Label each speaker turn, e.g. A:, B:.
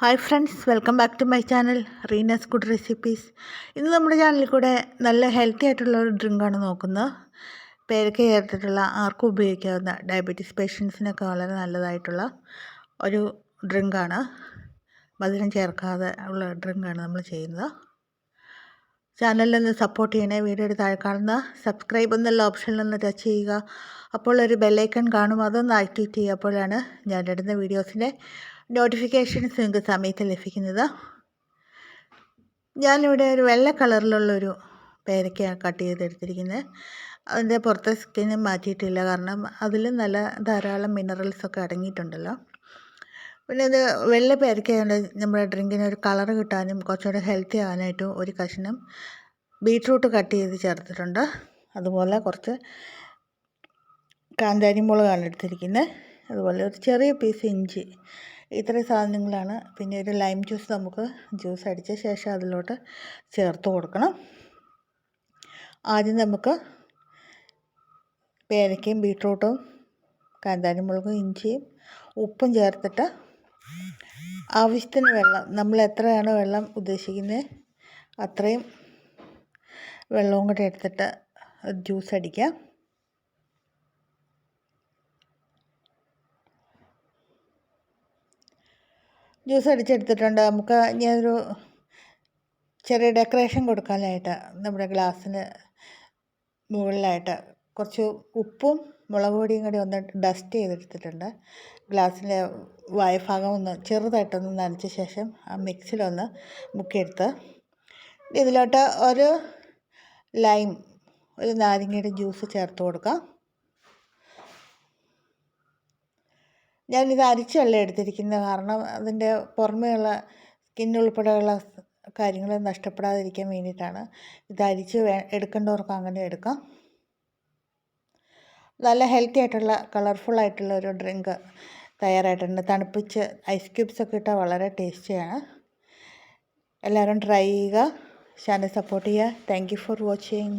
A: Hi friends welcome back to my channel Reena's good recipes ഇന്ന് നമ്മുടെ ചാനലിൽ കൂടെ നല്ല ഹെൽത്തി ആയിട്ടുള്ള ഒരു ഡ്രിങ്കാണ് നോക്കുന്നത്. പേരക്ക ചേർത്തിട്ടുള്ള ആർക്കും ഉപയോഗിക്കാവുന്ന ഡയബറ്റീസ് പേഷ്യൻസിനൊക്കെ വളരെ നല്ലതായിട്ടുള്ള ഒരു ഡ്രിങ്കാണ് മധുരം ചേർക്കാതെ ഉള്ള ഡ്രിങ്കാണ് നമ്മൾ ചെയ്യുന്നത്. ചാനലിൽ നിന്ന് സപ്പോർട്ട് ചെയ്യണേ വീഡിയോയുടെ താഴെ കാണുന്ന സബ്സ്ക്രൈബ് എന്നുള്ള ഓപ്ഷനിൽ നിന്ന് ടച്ച് ചെയ്യുക. അപ്പോൾ ഒരു ബെല്ലൈക്കൺ കാണും അതൊന്ന് ആക്ടിവേറ്റ് ചെയ്യുക അപ്പോഴാണ് ഞാൻ ഇടുന്ന വീഡിയോസിന്റെ നോട്ടിഫിക്കേഷൻസ് നിങ്ങൾക്ക് സമയത്ത് ലഭിക്കുന്നത്. ഞാനിവിടെ ഒരു വെള്ള കളറിലുള്ളൊരു പേരയ്ക്ക കട്ട് ചെയ്തെടുത്തിരിക്കുന്നത് അതിന്റെ പുറത്തെ സ്കിന്ന് മാറ്റിയിട്ടില്ല. കാരണം അതിൽ നല്ല ധാരാളം മിനറൽസ് ഒക്കെ അടങ്ങിയിട്ടുണ്ടല്ലോ. പിന്നെ ഇത് വെള്ള പേരയ്ക്കയുണ്ട് നമ്മുടെ ഡ്രിങ്കിന് ഒരു കളർ കിട്ടാനും കുറച്ചുകൂടെ ഹെൽത്തി ആകാനായിട്ടും ഒരു കഷ്ണം ബീട്രൂട്ട് കട്ട് ചെയ്ത് ചേർത്തിട്ടുണ്ട്. അതുപോലെ കുറച്ച് കാന്താരി മുളകാണ് എടുത്തിരിക്കുന്നത് അതുപോലെ ഒരു ചെറിയ പീസ് ഇഞ്ചി ഇത്രയും സാധനങ്ങളാണ്. പിന്നെ ഒരു ലൈം ജ്യൂസ് നമുക്ക് ജ്യൂസ് അടിച്ച ശേഷം അതിലോട്ട് ചേർത്ത് കൊടുക്കണം. ആദ്യം നമുക്ക് പേരയ്ക്കയും ബീട്രൂട്ടും കാന്താരിമുളകും ഇഞ്ചിയും ഉപ്പും ചേർത്തിട്ട് ആവശ്യത്തിന് വെള്ളം നമ്മൾ എത്രയാണോ വെള്ളം ഉദ്ദേശിക്കുന്നത് അത്രയും വെള്ളവും കൂടെ എടുത്തിട്ട് ജ്യൂസ് അടിക്കാം ജ്യൂസ് അടിച്ചെടുത്തിട്ടുണ്ട്. നമുക്ക് ഞാനൊരു ചെറിയ ഡെക്കറേഷൻ കൊടുക്കാനായിട്ട് നമ്മുടെ ഗ്ലാസ്സിന് മുകളിലായിട്ട് കുറച്ച് ഉപ്പും മുളക് പൊടിയും കൂടി ഒന്ന് ഡസ്റ്റ് ചെയ്തെടുത്തിട്ടുണ്ട്. ഗ്ലാസ്സിന്റെ വായഭാഗം ഒന്ന് ചെറുതായിട്ടൊന്ന് നനച്ച ശേഷം ആ മിക്സിലൊന്ന് മുക്കിയെടുത്ത് ഇതിലോട്ട് ഒരു ലൈം ഒരു നാരങ്ങയുടെ ജ്യൂസ് ചേർത്ത് കൊടുക്കാം. ഞാനിത് അരിച്ചല്ല എടുത്തിരിക്കുന്നത് കാരണം അതിന്റെ പുറമെയുള്ള സ്കിൻ ഉൾപ്പെടെയുള്ള കാര്യങ്ങൾ നഷ്ടപ്പെടാതിരിക്കാൻ വേണ്ടിയിട്ടാണ്. ഇത് അരിച്ച് വേ എടുക്കേണ്ടവർക്ക് അങ്ങനെ എടുക്കാം. നല്ല ഹെൽത്തി ആയിട്ടുള്ള കളർഫുൾ ആയിട്ടുള്ള ഒരു ഡ്രിങ്ക് തയ്യാറായിട്ടുണ്ട്. തണുപ്പിച്ച് ഐസ് ക്യൂബ്സ് ഒക്കെ ഇട്ടാൽ വളരെ ടേസ്റ്റിയാണ് എല്ലാവരും ട്രൈ ചെയ്യുക. ചാനൽ സപ്പോർട്ട് ചെയ്യുക. Thank you for watching